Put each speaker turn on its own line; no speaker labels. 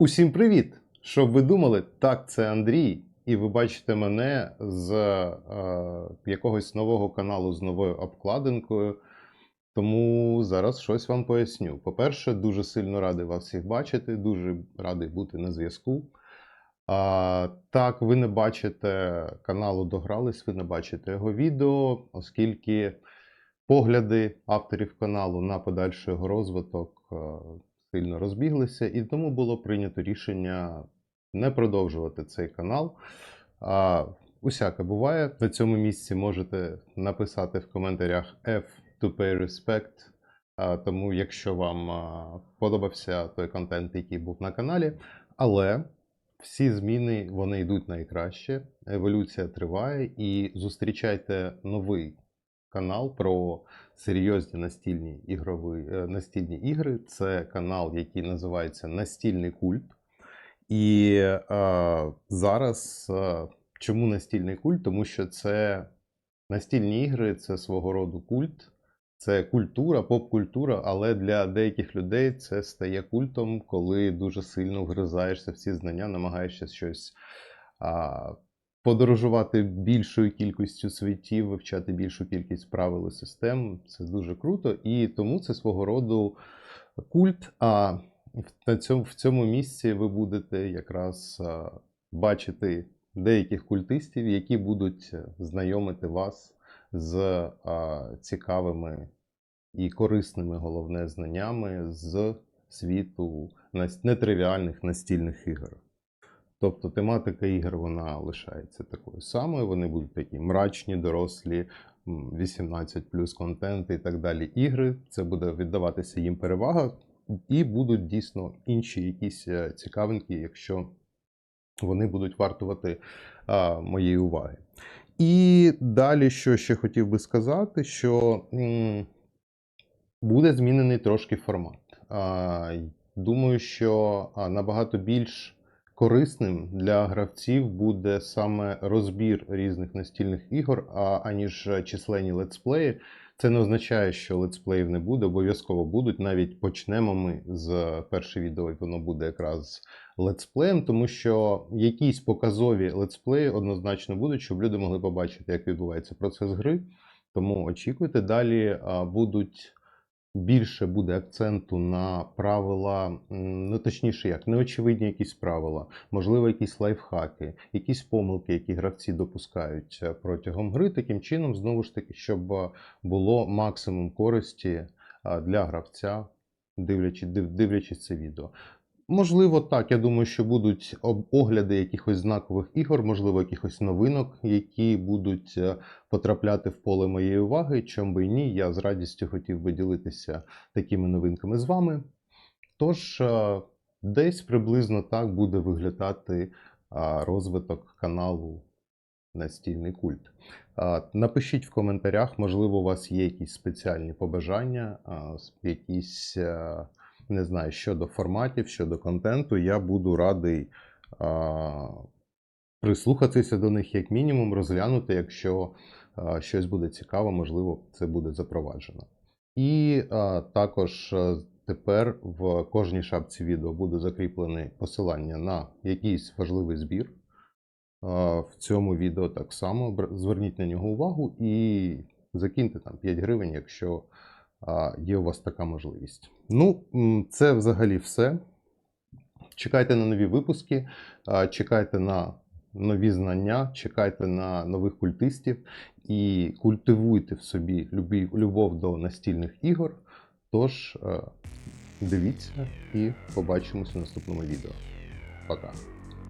Усім привіт! Щоб ви думали, так, це Андрій, і ви бачите мене з е, якогось нового каналу з новою обкладинкою. Тому зараз щось вам поясню. По-перше, дуже сильно радий вас всіх бачити, дуже радий бути на зв'язку. А, так, ви не бачите каналу Догрались, ви не бачите його відео, оскільки погляди авторів каналу на подальший його розвиток е, сильно розбіглися, і тому було прийнято рішення не продовжувати цей канал. А, усяке буває. На цьому місці можете написати в коментарях F to pay respect. А, тому, якщо вам а, подобався той контент, який був на каналі, але всі зміни вони йдуть найкраще, еволюція триває, і зустрічайте новий канал про серйозні настільні ігрові, е, настільні ігри. Це канал, який називається Настільний культ. І е, зараз е, чому настільний культ? Тому що це настільні ігри, це свого роду культ, це культура, поп-культура, але для деяких людей це стає культом, коли дуже сильно вгризаєшся в ці знання, намагаєшся щось. А, Подорожувати більшою кількістю світів, вивчати більшу кількість правил і систем це дуже круто, і тому це свого роду культ. А на цьому, в цьому місці ви будете якраз бачити деяких культистів, які будуть знайомити вас з цікавими і корисними головне знаннями з світу нетривіальних настільних ігор. Тобто тематика ігор вона лишається такою самою. Вони будуть такі мрачні, дорослі, 18 плюс контент і так далі. Ігри. Це буде віддаватися їм перевага, і будуть дійсно інші якісь е, цікавинки, якщо вони будуть вартувати а, моєї уваги. І далі, що ще хотів би сказати, що м, буде змінений трошки формат. А, Думаю, що набагато більш корисним для гравців буде саме розбір різних настільних ігор, а, аніж численні летсплеї. Це не означає, що летсплеїв не буде, обов'язково будуть. Навіть почнемо ми з перше відео, і воно буде якраз летсплеєм, тому що якісь показові летсплеї однозначно будуть, щоб люди могли побачити, як відбувається процес гри. Тому очікуйте. Далі будуть більше буде акценту на правила, ну точніше, як неочевидні якісь правила, можливо, якісь лайфхаки, якісь помилки, які гравці допускають е, протягом гри. Таким чином, знову ж таки, щоб е, було максимум користі для гравця, дивлячи, див- дивлячись це відео. Можливо, так. Я думаю, що будуть огляди якихось знакових ігор, можливо, якихось новинок, які будуть е, потрапляти в поле моєї уваги. Чом би і ні, я з радістю хотів би ділитися такими новинками з вами. Тож, е, десь приблизно так буде виглядати розвиток каналу Настільний культ. Напишіть в коментарях, можливо, у вас є якісь спеціальні побажання, якісь, е, не знаю, щодо форматів, щодо контенту. Я буду радий а, прислухатися до них як мінімум, розглянути, якщо а, щось буде цікаво, можливо, це буде запроваджено. І а, також тепер в кожній шапці відео буде закріплене посилання на якийсь важливий збір. А, В цьому відео так само зверніть на нього увагу і закиньте там 5 гривень, якщо є у вас така можливість. Ну, це взагалі все. Чекайте на нові випуски, чекайте на нові знання, чекайте на нових культистів і культивуйте в собі любов до настільних ігор. Тож, е, дивіться і побачимось у наступному відео. Пока.